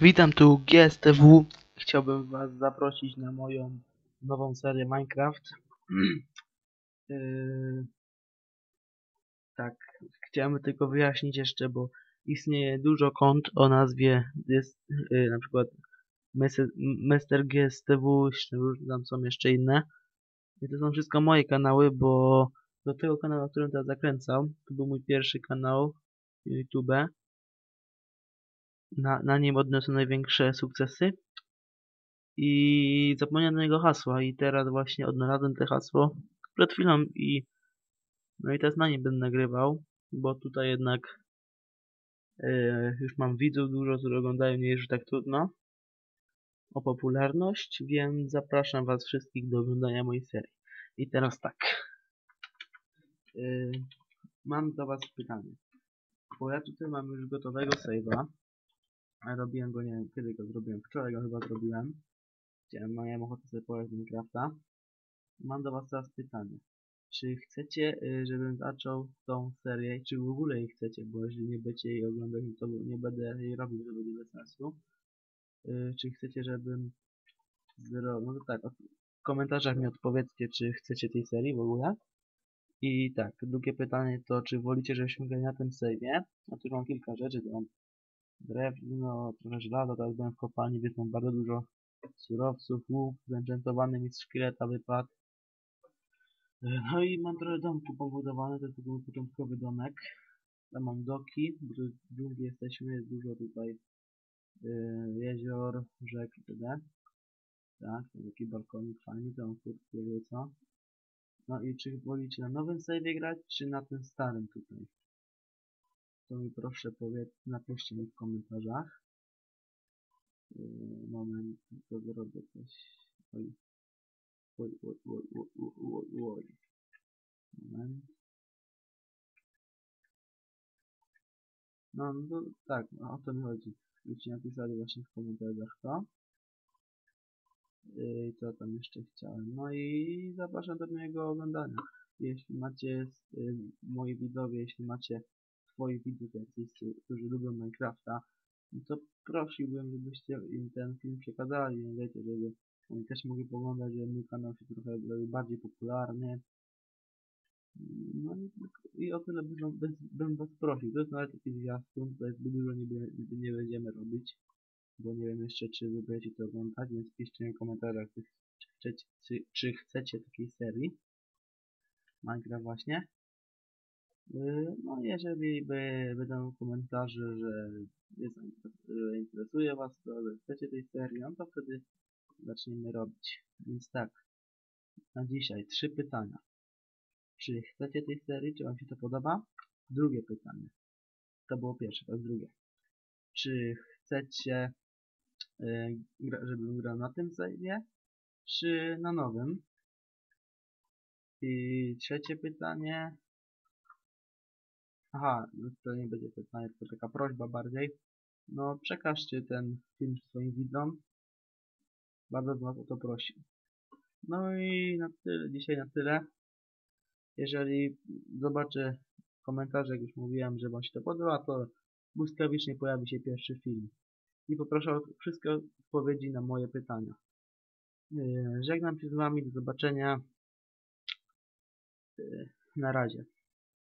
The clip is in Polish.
Witam tu GSTW. Chciałbym Was zaprosić na moją nową serię Minecraft. Yy, tak, chciałem tylko wyjaśnić jeszcze, bo istnieje dużo kont o nazwie jest, yy, na przykład Mester GSTW, tam są jeszcze inne. I to są wszystko moje kanały, bo do tego kanału, na którym teraz zakręcam, to był mój pierwszy kanał YouTube na, na nim odniosłem największe sukcesy i zapomniałem niego hasła i teraz właśnie odnalazłem te hasło przed chwilą i no i teraz na nim będę nagrywał, bo tutaj jednak e, już mam widzów dużo, którzy oglądają mnie już tak trudno o popularność, więc zapraszam was wszystkich do oglądania mojej serii. I teraz tak. E, mam do was pytanie. Bo ja tutaj mam już gotowego save'a. Robiłem go, nie wiem kiedy go zrobiłem, wczoraj go chyba zrobiłem. Chciałem, miałem ochotę sobie pograć Minecrafta. Mam do was teraz pytanie. Czy chcecie, y, żebym zaczął tą serię, czy w ogóle jej chcecie, bo jeżeli nie będziecie jej oglądać, to nie będę jej robił, to będzie bez sensu. Y, Czy chcecie, żebym zrobił, no to tak, w komentarzach mi odpowiedzcie, czy chcecie tej serii w ogóle. I tak, drugie pytanie to, czy wolicie, żebyśmy grali na tym save'ie? No tu mam kilka rzeczy, mam drewno, trochę żelaza, teraz byłem w kopalni, więc mam bardzo dużo surowców, łuk, zenchantowany mi z szkieleta wypadł. E, No i mam trochę domku pobudowane, to jest był początkowy domek. Tam mam doki, bo tu w dżungli jesteśmy, jest dużo tutaj e, jezior, rzek itd. Tak, to taki balkonik fajny, to mam furtki co. No i czy wolicie na nowym save'ie grać, czy na tym starym tutaj? To mi proszę powiedz, napiszcie mi w komentarzach. Yy, moment, to zrobię coś. Oj. Oj, oj, oj, oj, oj, oj, oj. Moment. No, no tak, no, o to mi chodzi. Byście napisali właśnie w komentarzach to. Yy, co tam jeszcze chciałem. No i zapraszam do mojego oglądania. Jeśli macie, yy, moi widzowie, jeśli macie swoich widzów jakichś, którzy lubią Minecrafta, to prosiłbym, żebyście im ten film przekazali, no wiecie, żeby oni też mogli poglądać, żeby mój kanał się trochę bardziej popularny. No i, i o tyle bym, bym, was prosił. To jest nawet taki zwiastun, jest zbyt dużo nie, nie będziemy robić, bo nie wiem jeszcze, czy wy będziecie to oglądać, więc piszcie w komentarzach, czy chcecie, czy, czy chcecie takiej serii. Minecraft właśnie. Yy, No jeżeli by będą komentarze, że, jest, że interesuje was to, że chcecie tej serii, no to wtedy zaczniemy robić. Więc tak, na dzisiaj trzy pytania. Czy chcecie tej serii, czy wam się to podoba? Drugie pytanie. To było pierwsze, to drugie. Czy chcecie, gra- żebym grał na tym save'ie, czy na nowym? I trzecie pytanie. Aha, no to nie będzie pytanie, tylko taka prośba bardziej. No, przekażcie ten film swoim widzom. Bardzo bym was o to prosił. No i na tyle, dzisiaj na tyle. Jeżeli zobaczę komentarze, jak już mówiłem, że wam się to podoba, to błyskawicznie pojawi się pierwszy film. I poproszę o wszystkie odpowiedzi na moje pytania. Yy, Żegnam się z wami, do zobaczenia. Yy, Na razie.